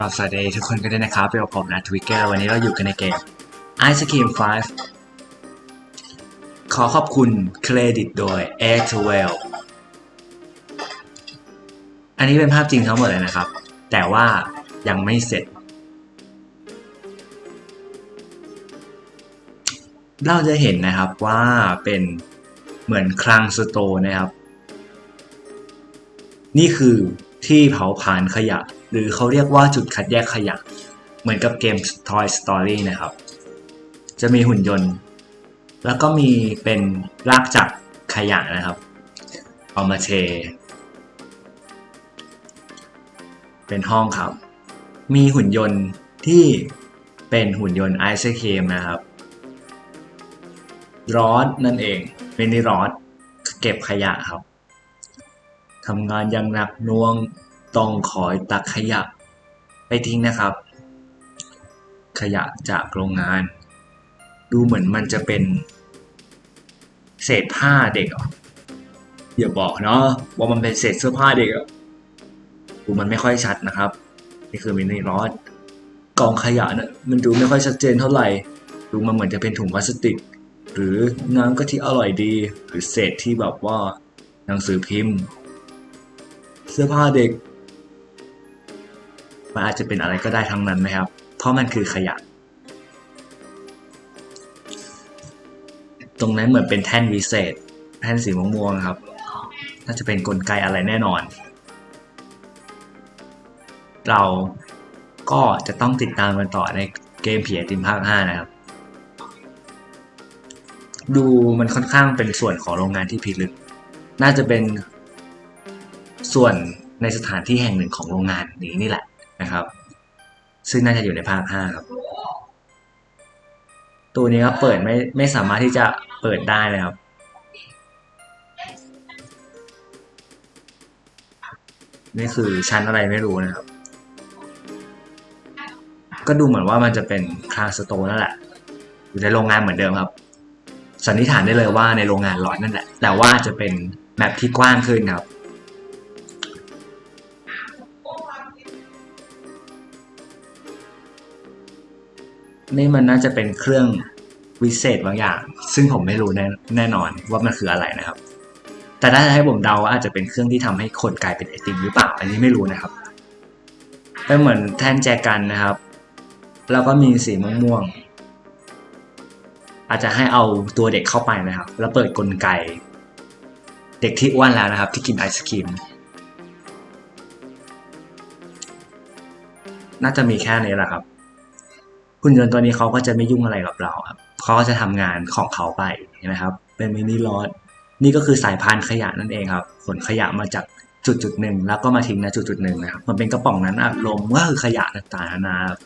สวัสดีทุกคนกันด้นะครับเป็นกับผมนะทวิกเกอร์วันนี้เราอยู่กันในเกม Ice Cream 5 ขอขอบคุณเครดิตโดย Air t Well อันนี้เป็นภาพจริงทั้งหมดเลยนะครับ แต่ว่ายังไม่เสร็จ เราจะเห็นนะครับว่าเป็นเหมือนคลังสโตร์นะครับ นี่คือที่เผาผลาญขยะ หรือเขาเรียกว่าจุดคัดแยกขยะ เหมือนกับเกม Toy Story นะครับ จะมีหุ่นยนต์ แล้วก็มีเป็นรากจักรขยะนะครับ เอามาเท เป็นห้องครับ มีหุ่นยนต์ที่เป็นหุ่นยนต์ไอซ์เคมนะครับรอดนั่นเองเป็นนี่รอดเก็บขยะครับทำงานอย่างหนักหน่วง ต้องคอยตักขยะไปทิ้งนะครับ ขยะจากโรงงาน ดูเหมือนมันจะเป็น เศษผ้าเด็กอย่าบอกเนาะว่ามันเป็นเศษเสื้อผ้าเด็กอะดูมันไม่ค่อยชัดนะครับ นี่คือมินิรอดกองขยะนะ่ะมันดูไม่ค่อยชัดเจนเท่าไหร่ดูมันเหมือนจะเป็นถุงพลาสติก หรือน้ำกะทิอร่อยดี หรือเศษที่แบบว่าหนังสือพิมพ์ เสื้อผ้าเด็ก มันอาจจะเป็นอะไรก็ได้ทั้งนั้นนะครับ เพราะมันคือขยะ ตรงนั้นเหมือนเป็นแท่นวิเศษ แท่นสีม่วงๆครับ น่าจะเป็นนกลไกอะไรแน่นอน เราก็จะต้องติดตามกันต่อในเกมผีไอติมภาค 5 นะครับ ดูมันค่อนข้างเป็นส่วนของโรงงานที่พิลึก น่าจะเป็นส่วนในสถานที่แห่งหนึ่งของโรงงานนี้นี่แหละ นะครับ ซึ่งน่าจะอยู่ในภาค5ครับ ตัวนี้ครับเปิดไม่ไม่สามารถที่จะเปิดได้เลยครับนี่คือชั้นอะไรไม่รู้นะครับ ก็ดูเหมือนว่ามันจะเป็นคลาสโตนั่นแหละ อยู่ในโรงงานเหมือนเดิมครับ สันนิษฐานได้เลยว่าในโรงงานร้อนนั่นแหละ แต่ว่าจะเป็นแมปที่กว้างขึ้นครับ นี่มันน่าจะเป็นเครื่องวิเศษบางอย่าง ซึ่งผมไม่รู้แน่แนนอนว่ามันคืออะไรนะครับ แต่ถ้าให้ผมเดาว่าอาจจะเป็นเครื่องที่ทำให้คนกลายเป็นไอติมหรือเปล่าอันนี้ไม่รู้นะครับเป็นเหมือนแท่นแจกันนะครับ แล้วก็มีสีม่วงๆอาจจะให้เอาตัวเด็กเข้าไปนะครับ แล้วเปิดกลไก เด็กที่อ้วนแล้วนะครับ ที่กินไอศครีมน่าจะมีแค่นี้แหละครับ หุ่นยนต์ตัวนี้เขาก็จะไม่ยุ่งอะไรกับเราครับเขาก็จะทำงานของเขาไปนะครับ เป็นมินิลอดนี่ก็คือสายพานขยะนั่นเองครับขนขยะมาจากจุดจุดหนึ่งแล้วก็มาทิ้งณจุดจุดหนึ่งนะครับมันเป็นกระป๋องนั้นอัดลมก็คือขยะต่างๆนานาครับ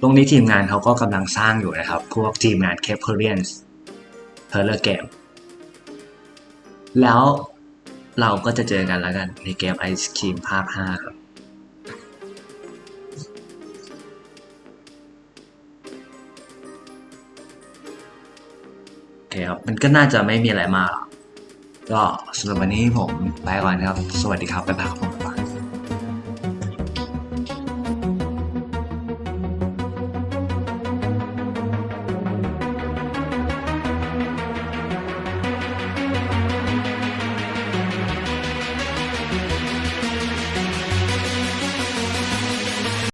ตรงนี้ทีมงานเขาก็กำลังสร้างอยู่นะครับ พวกทีมงาน c a p e r i a n s p e r l e r Game แล้วเราก็จะเจอกันแล้วกันในเกมไอศครีมภาค5ครับ เคครับ มันก็น่าจะไม่มีอะไรมากหรอกก็สำหรับวันนี้ผมไปก่อนครับ สวัสดีครับบ๊ายบายครับผม